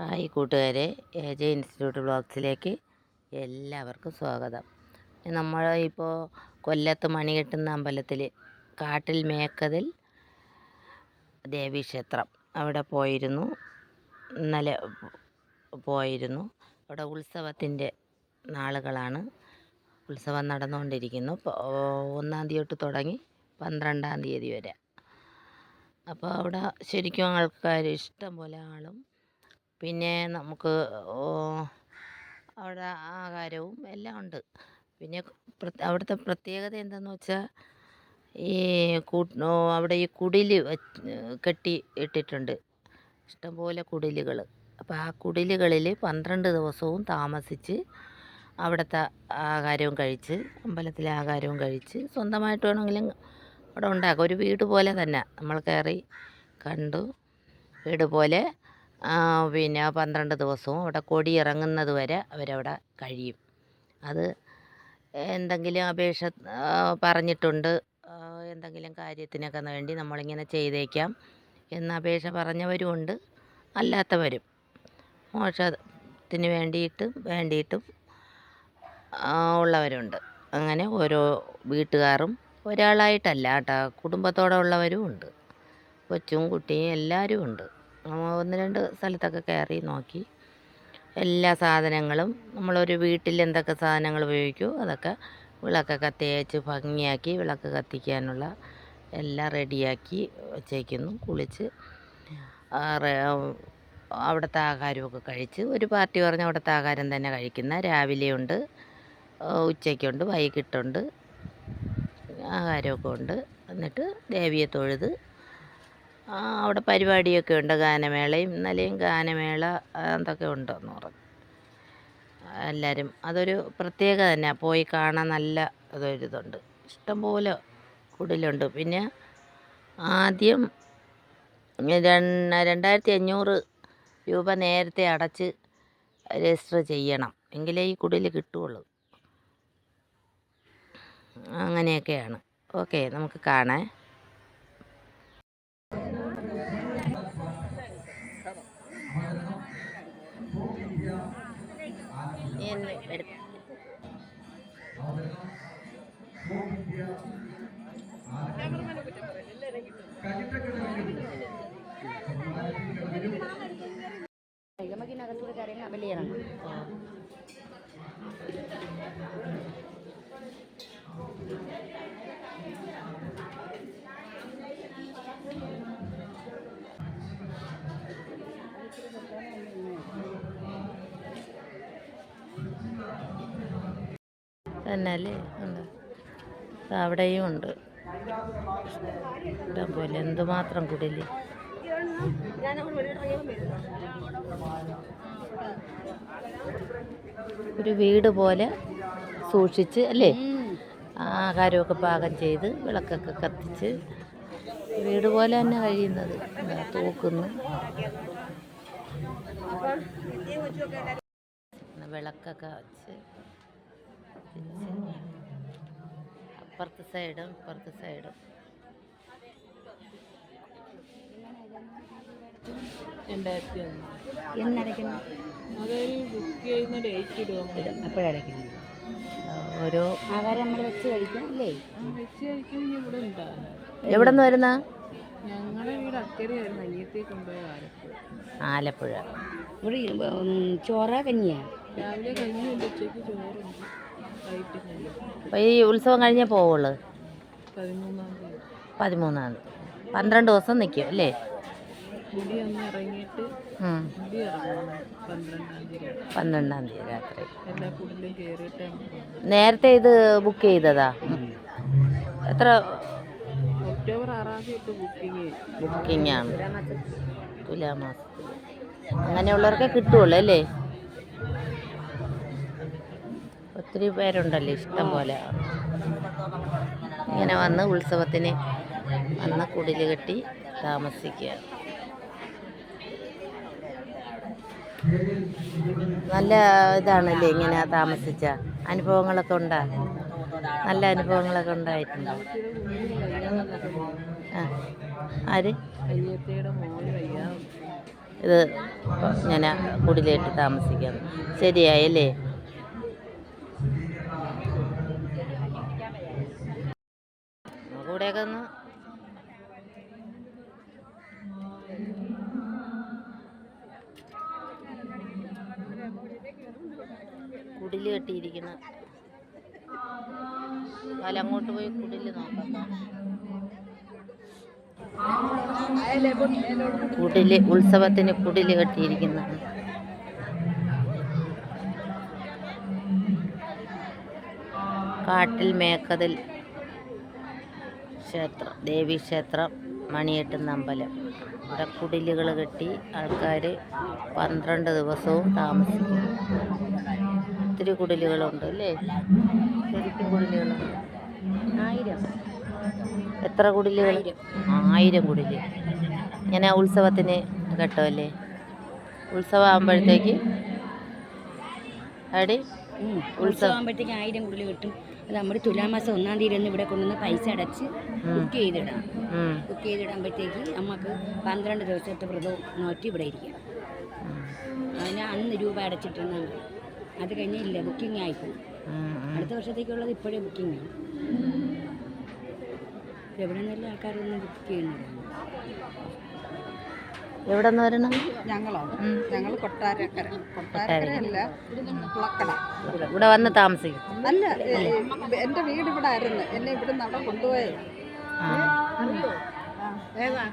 Hi കൂട്ടുകാരെ A J institute ബ്ലോഗ്സിലേക്ക് എല്ലാവർക്കും സ്വാഗതം. നമ്മൾ ഇപ്പോൾ കൊല്ലത്ത് മണി കെട്ടുന്ന അമ്പലത്തിൽ കാട്ടിൽ മേക്കതിൽ ദേവീക്ഷേത്രം അവിടെ പോയിരുന്നു. ഇന്നലെ പോയിരുന്നു. അവിടെ ഉത്സവത്തിന്റെ നാളുകളാണ്. ഉത്സവം നടന്നുകൊണ്ടിരിക്കുന്നു. ഒന്നാം തീയതി തൊട്ട് തുടങ്ങി പന്ത്രണ്ടാം തീയതി വരെ. അപ്പോൾ അവിടെ ശരിക്കും ആൾക്കാർ ഇഷ്ടം പോലെ ആളും പിന്നെ നമുക്ക് അവിടെ ആഹാരവും എല്ലാം ഉണ്ട്. പിന്നെ അവിടുത്തെ പ്രത്യേകത എന്താന്ന് വെച്ചാൽ ഈ അവിടെ ഈ കുടിൽ കെട്ടി ഇട്ടിട്ടുണ്ട്. ഇഷ്ടംപോലെ കുടിലുകൾ അപ്പോൾ ആ കുടിലുകളിൽ പന്ത്രണ്ട് ദിവസവും താമസിച്ച് അവിടുത്തെ ആഹാരവും കഴിച്ച് അമ്പലത്തിലെ ആഹാരവും കഴിച്ച് സ്വന്തമായിട്ട് വേണമെങ്കിലും അവിടെ ഉണ്ടാക്കാം. ഒരു വീട് പോലെ തന്നെ. നമ്മൾ കയറി കണ്ടു. വീട് പോലെ പിന്നെ പന്ത്രണ്ട് ദിവസവും അവിടെ കൊടി ഇറങ്ങുന്നത് വരെ അവരവിടെ കഴിയും. അത് എന്തെങ്കിലും അപേക്ഷ പറഞ്ഞിട്ടുണ്ട്. എന്തെങ്കിലും കാര്യത്തിനൊക്കെ വേണ്ടി നമ്മളിങ്ങനെ ചെയ്തേക്കാം എന്ന് അപേക്ഷ പറഞ്ഞവരുമുണ്ട് അല്ലാത്തവരും മോക്ഷത്തിന് വേണ്ടിയിട്ടും വേണ്ടിയിട്ടും ഉള്ളവരുണ്ട്. അങ്ങനെ ഓരോ വീട്ടുകാരും ഒരാളായിട്ടല്ല കേട്ടോ കുടുംബത്തോടെ ഉള്ളവരും ഉണ്ട്. കൊച്ചും കുട്ടിയും എല്ലാവരും ഉണ്ട്. ഒന്ന് രണ്ട് സ്ഥലത്തൊക്കെ കയറി നോക്കി. എല്ലാ സാധനങ്ങളും നമ്മളൊരു വീട്ടിൽ എന്തൊക്കെ സാധനങ്ങൾ ഉപയോഗിക്കുമോ അതൊക്കെ വിളക്കൊക്കെ തേച്ച് ഭംഗിയാക്കി വിളക്ക് കത്തിക്കാനുള്ള എല്ലാം റെഡിയാക്കി വച്ചേക്കുന്നു. കുളിച്ച് അവിടുത്തെ ആഹാരമൊക്കെ കഴിച്ച് ഒരു പാർട്ടി പറഞ്ഞ അവിടുത്തെ ആഹാരം തന്നെ കഴിക്കുന്ന രാവിലെയുണ്ട് ഉച്ചയ്ക്കുണ്ട് വൈകിട്ടുണ്ട് ആഹാരമൊക്കെ ഉണ്ട്. എന്നിട്ട് ദേവിയെ തൊഴുത് അവിടെ പരിപാടിയൊക്കെ ഉണ്ട്. ഗാനമേളയും ഇന്നലെയും ഗാനമേള അതൊക്കെ ഉണ്ടെന്ന് പറഞ്ഞു. എല്ലാവരും അതൊരു പ്രത്യേകത തന്നെ പോയി കാണാൻ നല്ല അതൊരു ഇതുണ്ട് ഇഷ്ടംപോലെ കുടിലുണ്ട്. പിന്നെ ആദ്യം രണ്ട് രണ്ടായിരത്തി അഞ്ഞൂറ് രൂപ നേരത്തെ അടച്ച് രജിസ്റ്റർ ചെയ്യണം. എങ്കിലേ ഈ കുടിൽ കിട്ടുള്ളൂ. അങ്ങനെയൊക്കെയാണ്. ഓക്കെ നമുക്ക് കാണാം. എന്ന് എടുത്ത് നമുക്കിനകത്തൂടെ കയറി അമലിയണം തന്നെ അല്ലേ ഉണ്ട് അവിടെയും ഉണ്ട്. ഇഷ്ടം പോലെ. എന്തുമാത്രം കുടിൽ ഒരു വീട് പോലെ സൂക്ഷിച്ച് അല്ലേ? ആഹാരമൊക്കെ പാകം ചെയ്ത് വിളക്കൊക്കെ കത്തിച്ച് വീട് പോലെ തന്നെ കഴിയുന്നത്. തൂക്കുന്നു. വിളക്കൊക്കെ വച്ച് അപ്പുറത്തെ സൈഡും ഇപ്പുറത്തെ സൈഡും. രണ്ടായിരത്തി ഒന്ന് എന്നടയ്ക്കുന്നു അതൊരു ബുക്ക് ചെയ്യുന്ന ഡേറ്റ് ഇടുക അപ്പോഴടയ്ക്കുന്നു ഓരോ ആഹാരം നമ്മൾ വെച്ച് കഴിക്കും അല്ലേ വെച്ച് കഴിക്കാൻ ഇനി ഇവിടെ ഉണ്ടാവില്ല എവിടെ നിന്ന് വരുന്ന? ഞങ്ങളുടെ വീട് അക്കരയായിരുന്നു അനിയത്തെ കൊണ്ടുപോയ ആലപ്പുഴ. ആലപ്പുഴ. ഇവിടെ ചോറ കഞ്ഞിയാ? രാവിലെ കഞ്ഞിയുണ്ട് ഉച്ചയ്ക്ക് ചോറുണ്ട്. അപ്പോൾ ഈ ഉത്സവം കഴിഞ്ഞേ പോവുള്ളൂ. പതിമൂന്നാം തീയതി. പന്ത്രണ്ട് ദിവസം നിൽക്കും അല്ലേ? പന്ത്രണ്ടാം തീയതി രാത്രി. നേരത്തെ ഇത് ബുക്ക് ചെയ്തതാ? എത്ര? ഒക്ടോബർ ആറാം തീയതി ബുക്കിംഗ് ആണ്. തുലാമാസത്തിൽ അങ്ങനെയുള്ളവർക്ക് കിട്ടുള്ളൂ അല്ലേ? ഒത്തിരി പേരുണ്ടല്ലോ ഇഷ്ടം പോലെ. ഇങ്ങനെ വന്ന് ഉത്സവത്തിന് വന്ന് കുടിൽ കെട്ടി താമസിക്കുക. നല്ല ഇതാണല്ലേ ഇങ്ങനെ താമസിച്ച? അനുഭവങ്ങളൊക്കെ ഉണ്ടാ? നല്ല അനുഭവങ്ങളൊക്കെ ഉണ്ടായിട്ടുണ്ടോ? ആ ആര്? ഇത് ഞാൻ കുടിലേറ്റ് താമസിക്കാം ശരിയായല്ലേ? കൂടെയൊക്കെ ഒന്ന് കുടിൽ കെട്ടിയിരിക്കുന്ന അല്ല അങ്ങോട്ട് പോയി കുടിൽ നോക്കാം. കുടിൽ ഉത്സവത്തിന് കുടിൽ കെട്ടിയിരിക്കുന്നു കാട്ടിൽ മേക്കതിൽ ക്ഷേത്രം ദേവീക്ഷേത്രം മണിയെട്ടുന്ന അമ്പലം. ഇവിടെ കുടിലുകൾ കെട്ടി ആൾക്കാർ പന്ത്രണ്ട് ദിവസവും താമസിക്കും. ഒത്തിരി കുടിലുകളുണ്ട് അല്ലേ? ശരിക്കും കുടിലുകളുണ്ട്. ആയിരം. എത്ര കുടിലുകൾ? ആയിരം. കുടിൽ. ഇങ്ങനെ ഉത്സവത്തിന് അല്ലേ? ഉത്സവം ആകുമ്പോഴത്തേക്ക് അടി. ഉത്സവമാകുമ്പോഴത്തേക്ക് ആയിരം കുടിൽ കിട്ടും. അത് നമ്മൾ തുലാമാസം ഒന്നാം തീയതി ഒന്ന് ഇവിടെ കൊണ്ടുവന്ന് പൈസ അടച്ച് ബുക്ക് ചെയ്തിടാം. ബുക്ക് ചെയ്തിടുമ്പോഴത്തേക്ക് നമുക്ക് പന്ത്രണ്ട് ദിവസത്തെ വ്രതവും നോറ്റി ഇവിടെ ഇരിക്കാം. അതിന് അന്ന് രൂപ അടച്ചിട്ടിരുന്നാൽ മതി അത് കഴിഞ്ഞില്ല ബുക്കിംഗ് ഉം. അടുത്ത വർഷത്തേക്കുള്ളത് ഇപ്പോഴേ ബുക്കിംഗ് ആണ്. എവിടെ നിന്നെല്ലാം ആൾക്കാരൊന്നും ബുക്ക് ചെയ്യുന്നില്ല. എവിടെ നിന്ന് വരണം? ഞങ്ങളോ? ഞങ്ങൾ കൊട്ടാരക്കര. കൊട്ടാരക്കര. അല്ല കുളക്കട ഇവിടെ വന്ന് താമസിക്കും. അല്ല എന്റെ വീട് ഇവിടെ ആയിരുന്നു. എന്നെ ഇവിടെ അവിടെ കൊണ്ടുപോയത്. ആ. ഏതാ?